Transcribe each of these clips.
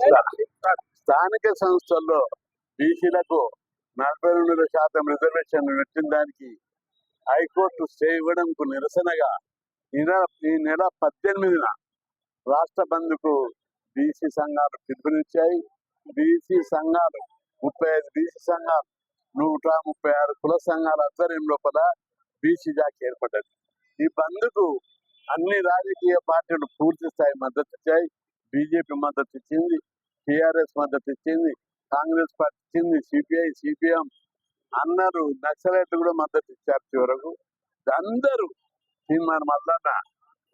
స్థానిక సంస్థల్లో బీసీలకు నలభై రెండు శాతం రిజర్వేషన్ పెట్టిన దానికి హైకోర్టు స్టే ఇవ్వడంకు నిరసనగా ఈ నెల ఈ నెల పద్దెనిమిదిన రాష్ట్ర బంద్కు బీసీ సంఘాలు పిలుపునిచ్చాయి. బీసీ సంఘాలు ముప్పై ఐదు బీసీ సంఘాలు నూట ముప్పై ఆరు కుల సంఘాల ఆధ్వర్యం లోపల బీసీ జాకి ఏర్పడ్డది. ఈ బంద్కు అన్ని రాజకీయ పార్టీలు పూర్తి స్థాయి మద్దతు ఇచ్చాయి. బీజేపీ మద్దతు ఇచ్చింది టీఆర్ఎస్ మద్దతు ఇచ్చింది కాంగ్రెస్ పార్టీ ఇచ్చింది సిపిఐ సిపిఎం అందరూ నక్సలైట్లు కూడా మద్దతు ఇచ్చారు చివరకు. అందరూ తీర్మానం మల్లన్న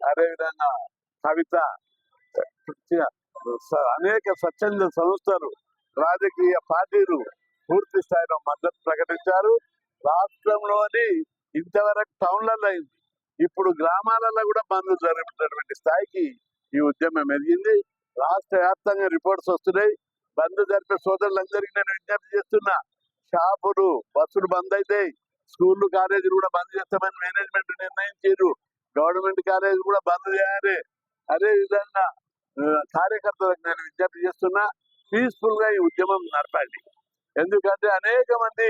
అదేవిధంగా కవిత స- అనేక స్వచ్ఛంద సంస్థలు రాజకీయ పార్టీలు పూర్తి స్థాయిలో మద్దతు ప్రకటించారు. రాష్ట్రంలోని ఇంతవరకు టౌన్లలో అయింది. ఇప్పుడు గ్రామాలలో కూడా బంద్ జరుగుతున్నటువంటి స్థాయికి ఈ ఉద్యమం ఎదిగింది. రాష్ట్ర వ్యాప్తంగా రిపోర్ట్స్ వస్తున్నాయి. బంద్ జరిపే సోదరులందరికీ నేను విజ్ఞప్తి చేస్తున్నా. షాపులు బస్సులు బంద్ అవుతాయి స్కూళ్ళు కాలేజీలు కూడా బంద్ చేస్తామని మేనేజ్మెంట్ నిర్ణయించారు. గవర్నమెంట్ కాలేజీ కూడా బంద్ చేయాలి. అదే విధంగా కార్యకర్తలకు నేను విజ్ఞప్తి చేస్తున్నా పీస్ఫుల్గా ఈ ఉద్యమం నడపండి ఎందుకంటే అనేక మంది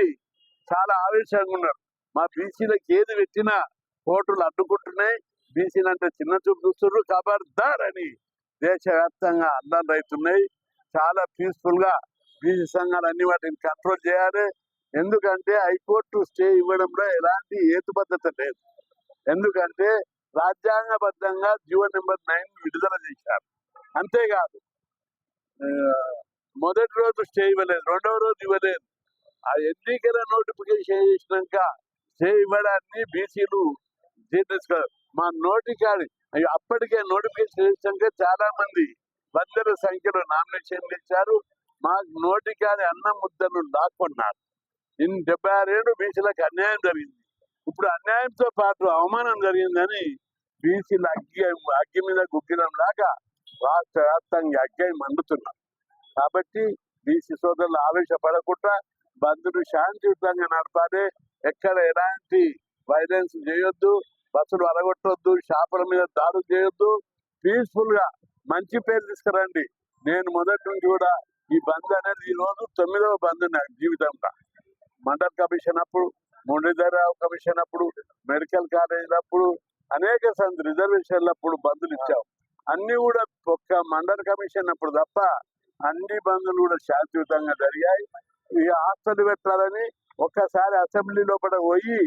చాలా ఆవేశంగా ఉన్నారు. మా బీసీలకు ఏది పెట్టినా కోర్టులు అడ్డుకుంటున్నాయి. బీసీలు అంటే చిన్న చూపు చూస్తున్నారు ఖబర్దార్ అని దేశవ్యాప్తంగా అల్లర్లు అవుతున్నాయి. చాలా పీస్ఫుల్గా బీసీ సంఘాలు అన్ని వాటిని కంట్రోల్ చేయాలి. ఎందుకంటే హైకోర్టు స్టే ఇవ్వడంలో ఎలాంటి హేతుబద్ధత లేదు. ఎందుకంటే రాజ్యాంగబద్ధంగా జీవో నెంబర్ నైన్ విడుదల చేశారు. అంతేకాదు మొదటి రోజు స్టే ఇవ్వలేదు రెండవ రోజు ఇవ్వలేదు. ఆ ఎన్నికల నోటిఫికేషన్ చేసినాక స్టే ఇవ్వడాన్ని బీసీలు జీర్ణించుకోరు మా నోటికాడి అయ్యో, అప్పటికే నోటిఫికేషన్ చేసినాక చాలా మంది వందల సంఖ్యలో నామినేషన్లు ఇచ్చారు. మా నోటికాడి అన్నం ముద్దను లాక్కున్నారు. ఇన్ని డెబ్బై ఆరేళ్ళు బీసీలకు అన్యాయం జరిగింది. ఇప్పుడు అన్యాయంతో పాటు అవమానం జరిగిందని బీసీలు అగ్గి అగ్గి మీద గుగ్గిలం లాగా రాష్ట్ర వ్యాప్తంగా అగ్గి మండుతున్నారు కాబట్టి బీసీ సోదరులు ఆవేశపడకుండా బంధులు శాంతియుతంగా నడపాలి. ఎక్కడ ఎలాంటి వైలెన్స్ చేయొద్దు. బస్సులు అరగొట్టొద్దు షాపుల మీద దాడులు చేయొద్దు. పీస్ఫుల్గా మంచి పేరు తీసుకురండి. నేను మొదటి నుంచి కూడా ఈ బంద్ అనేది ఈ రోజు తొమ్మిదవ బంద్ నా జీవితంలో. మండల్ కమిషన్ అప్పుడు మురళీధరరావు కమిషన్ అప్పుడు మెడికల్ కాలేజీలు అప్పుడు అనేక సంది రిజర్వేషన్లు అప్పుడు బంధులు ఇచ్చాం. అన్ని కూడా ఒక్క మండల్ కమిషన్ అప్పుడు తప్ప అన్ని బంధులు కూడా శాంతియుతంగా జరిగాయి. ఈ హాస్టల్ పెట్టాలని ఒక్కసారి అసెంబ్లీ లోపల పోయి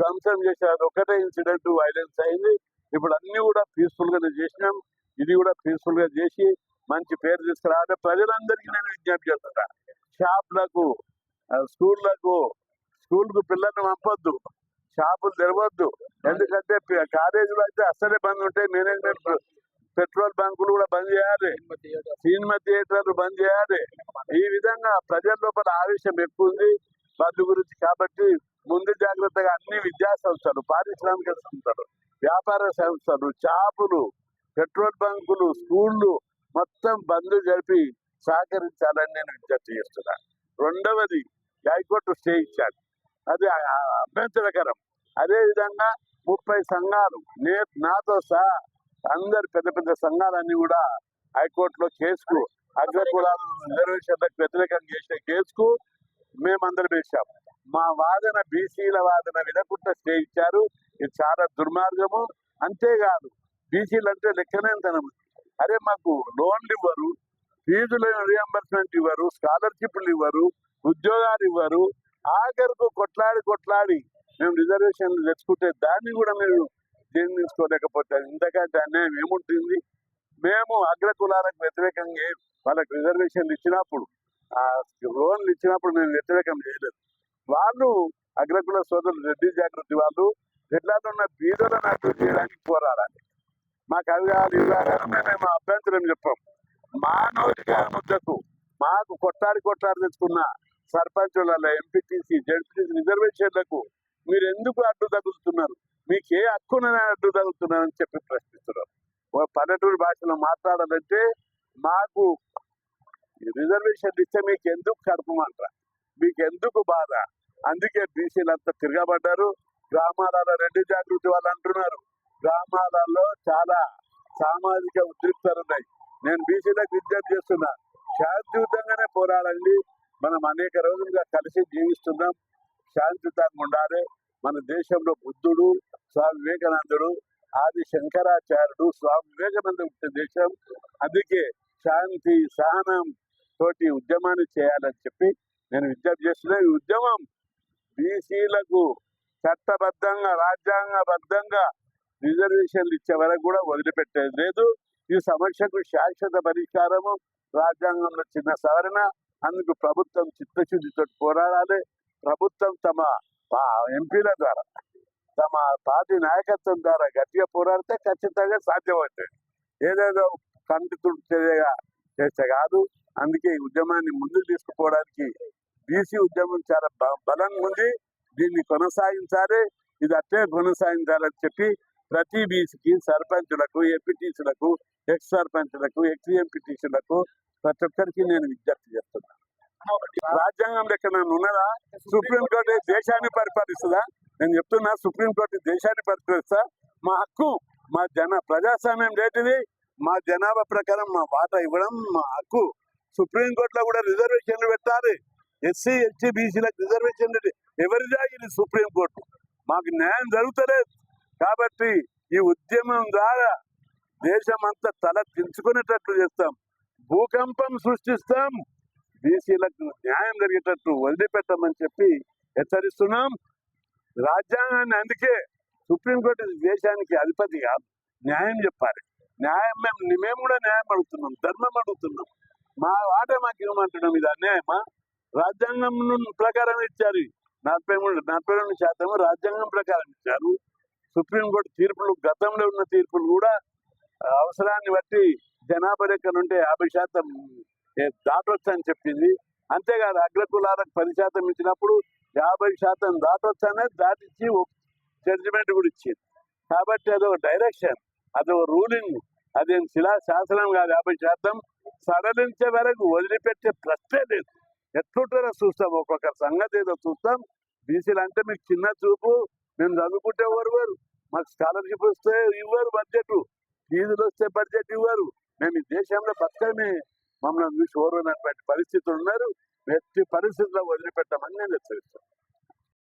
ధ్వంసం చేశారు ఒకటే ఇన్సిడెంట్ వైలెన్స్ అయింది. ఇప్పుడు అన్ని కూడా పీస్ఫుల్ గానే చేసినాం. ఇది కూడా పీస్ఫుల్గా చేసి మంచి పేరు తీసుకురావాలి ప్రజలందరికీ నేను విజ్ఞప్తి చేస్తున్నా. షాప్లకు స్కూల్కు పిల్లల్ని పంపొద్దు. షాపులు తెరవద్దు. ఎందుకంటే కాలేజీలో అయితే అసలే బంద్ ఉంటాయి మేనేజ్మెంట్ పెట్రోల్ బంకులు కూడా బంద్ చేయాలి. సినిమా థియేటర్లు బంద్ చేయాలి. ఈ విధంగా ప్రజల లోపల ఆవేశం ఎక్కువ ఉంది బంద్ గురించి కాబట్టి ముందు జాగ్రత్తగా అన్ని విద్యా సంస్థలు పారిశ్రామిక సంస్థలు వ్యాపార సంస్థలు షాపులు పెట్రోల్ బంకులు స్కూళ్ళు మొత్తం బంద్ జరిపి సహకరించాలని నేను విజ్ఞప్తి చేస్తున్నా. రెండవది హైకోర్టు స్టే ఇచ్చాను అది అభ్యంతరకరం. అదే విధంగా ముప్పై సంఘాలు నే నాతో సహా అందరు పెద్ద పెద్ద సంఘాలన్నీ కూడా హైకోర్టులో కేసుకు అగ్రకులాల రిజర్వేషన్లకు వ్యతిరేకంగా చేసిన కేసుకు మేమందరం వేసాము మా వాదన బీసీల వాదన వినకుండా స్టే ఇచ్చారు ఇది చాలా దుర్మార్గము. అంతేకాదు బీసీలు అంటే లెక్కనేంతనం అరే మాకు లోన్లు ఇవ్వరు ఫీజుల రియంబర్స్మెంట్ ఇవ్వరు స్కాలర్షిప్లు ఇవ్వరు ఉద్యోగాలు ఇవ్వరు. ఆఖరుకు కొట్లాడి కొట్లాడి మేము రిజర్వేషన్లు తెచ్చుకుంటే దాన్ని కూడా మేము జీర్ణించుకోలేకపోతే ఇంతకంటే అన్యాయం ఏముంటుంది? మేము అగ్రకులాలకు వ్యతిరేకంగా వాళ్ళకి రిజర్వేషన్లు ఇచ్చినప్పుడు ఆ లోన్లు ఇచ్చినప్పుడు మేము వ్యతిరేకం చేయలేదు. వాళ్ళు అగ్రకుల సోదరులు రెడ్డి జాగృతి వాళ్ళు జిల్లాలో ఉన్న బీదలను అభివృద్ధి చేయడానికి పోరాడాలి. మాకు అవి కావాలి ఇవి కావాలని మేము అభ్యంతరం చెప్పాం. మా నోటిగా ముద్దకు మాకు కొట్టాడి కొట్టాడి తెచ్చుకున్న సర్పంచులలో ఎంపీటీసీ జడ్పీటీసీ రిజర్వేషన్లకు మీరు ఎందుకు అడ్డు తగులుతున్నారు? మీకు ఏ హక్కుననే అడ్డు తగులుతున్నారని చెప్పి ప్రశ్నిస్తున్నారు పల్లెటూరు భాషలో మాట్లాడాలంటే మాకు రిజర్వేషన్ ఇస్తే మీకు ఎందుకు కడపమంటారు మీకు ఎందుకు బాధ? అందుకే బీసీలు అంతా తిరగబడ్డారు. గ్రామాలలో రెండు జాగృతి వాళ్ళు అంటున్నారు. గ్రామాలలో చాలా సామాజిక ఉద్రిక్తలు ఉన్నాయి నేను బీసీలకు విజ్ఞప్తి చేస్తున్నా. శాంతియుతంగానే పోరాడండి. మనం అనేక రోజులుగా కలిసి జీవిస్తున్నాం. శాంతియుతంగా ఉండాలి. మన దేశంలో బుద్ధుడు స్వామి వివేకానందుడు ఆది శంకరాచార్యుడు స్వామి వివేకానంద పుట్టిన దేశం. అందుకే శాంతి సహనం తోటి ఉద్యమాన్ని చేయాలని చెప్పి నేను విజ్ఞప్తి చేస్తున్న ఈ ఉద్యమం బీసీలకు చట్టబద్ధంగా రాజ్యాంగబద్ధంగా రిజర్వేషన్లు ఇచ్చే వరకు కూడా వదిలిపెట్టేది లేదు. ఈ సమస్యకు శాశ్వత పరిష్కారము రాజ్యాంగంలో చిన్న సవరణ అందుకు ప్రభుత్వం చిత్తశుద్ధితో పోరాడాలి. ప్రభుత్వం తమ పా- ఎంపీల ద్వారా తమ పార్టీ నాయకత్వం ద్వారా గట్టిగా పోరాడితే ఖచ్చితంగా సాధ్యమవుతుంది. ఏదేదో కంటి తుడిచేగా చేస్తే కాదు. అందుకే ఈ ఉద్యమాన్ని ముందుకు తీసుకుపోవడానికి బీసీ ఉద్యమం చాలా బలంగా ఉంది. దీన్ని కొనసాగించాలి. ఇది అట్టే కొనసాగించాలని చెప్పి ప్రతి బీసీకి సర్పంచులకు ఎంపీటీసీలకు ఎక్స్ సర్పంచులకు ఎక్స్ ఎంపీటీసీలకు ప్రతి ఒక్కరికి నేను విజ్ఞప్తి చేస్తున్నాను రాజ్యాంగం లెక్క నన్ను ఉన్నదా? సుప్రీంకోర్టు దేశాన్ని పరిపాలిస్తుందా? నేను చెప్తున్నా సుప్రీంకోర్టు దేశాన్ని పరిపాలిస్తా. మా హక్కు మా జన ప్రజాస్వామ్యం లేటిది మా జనాభా ప్రకారం మా వాటా ఇవ్వడం మా హక్కు. సుప్రీంకోర్టులో కూడా రిజర్వేషన్లు పెట్టాలి. ఎస్సీ ఎస్టీ బీసీలకు రిజర్వేషన్ ఎవరిదా ఇది సుప్రీంకోర్టు మాకు న్యాయం జరుగుతలేదు. కాబట్టి ఈ ఉద్యమం ద్వారా దేశం అంతా తల దించుకునేటట్లు చేస్తాం. భూకంపం సృష్టిస్తాం. బీసీలకు న్యాయం జరిగేటట్టు వదిలిపెట్టమని చెప్పి హెచ్చరిస్తున్నాం. రాజ్యాంగాన్ని అందుకే సుప్రీంకోర్టు దేశానికి అధిపతి కాదు. న్యాయం చెప్పాలి. న్యాయం మేము మేము కూడా న్యాయం అడుగుతున్నాం. ధర్మం అడుగుతున్నాం. మా వాట మాకు ఇవ్వమంటున్నాం. ఇది అన్యాయమా? రాజ్యాంగం ప్రకారం ఇచ్చారు. నలభై మూడు నలభై రెండు శాతం రాజ్యాంగం ప్రకారం ఇచ్చారు. సుప్రీంకోర్టు తీర్పులు గతంలో ఉన్న తీర్పులు కూడా అవసరాన్ని బట్టి జనాభా లెక్కలు ఉంటే యాభై శాతం ఏ, దాటొచ్చు అని చెప్పింది. అంతేకాదు అగ్రకులాలకు పది శాతం ఇచ్చినప్పుడు యాభై శాతం దాటొచ్చు అనేది దాటిచ్చి జడ్జిమెంట్ కూడా ఇచ్చింది. కాబట్టి అదొక డైరెక్షన్ అదొక రూలింగ్ అదేం శిలా శాసనం కాదు. యాభై శాతం సడలించే వరకు వదిలిపెట్టే ప్రశ్నే లేదు. ఎట్లుంటారో చూస్తాం. ఒక్కొక్కరి సంగతి ఏదో చూస్తాం. బీసీలు అంటే మీకు చిన్న చూపు మేము చదువుకుంటే ఎవరు వారు మాకు స్కాలర్షిప్ వస్తే ఇవ్వరు బడ్జెట్. ఫీజులు వస్తే బడ్జెట్ ఇవ్వరు. మేము ఈ దేశంలో బతకమే. మమ్మల్ని చూసి ఓర్వనటువంటి పరిస్థితులు ఉన్నారు. ఎట్టి పరిస్థితుల్లో వదిలిపెట్టమని నేను హెచ్చరిస్తాను.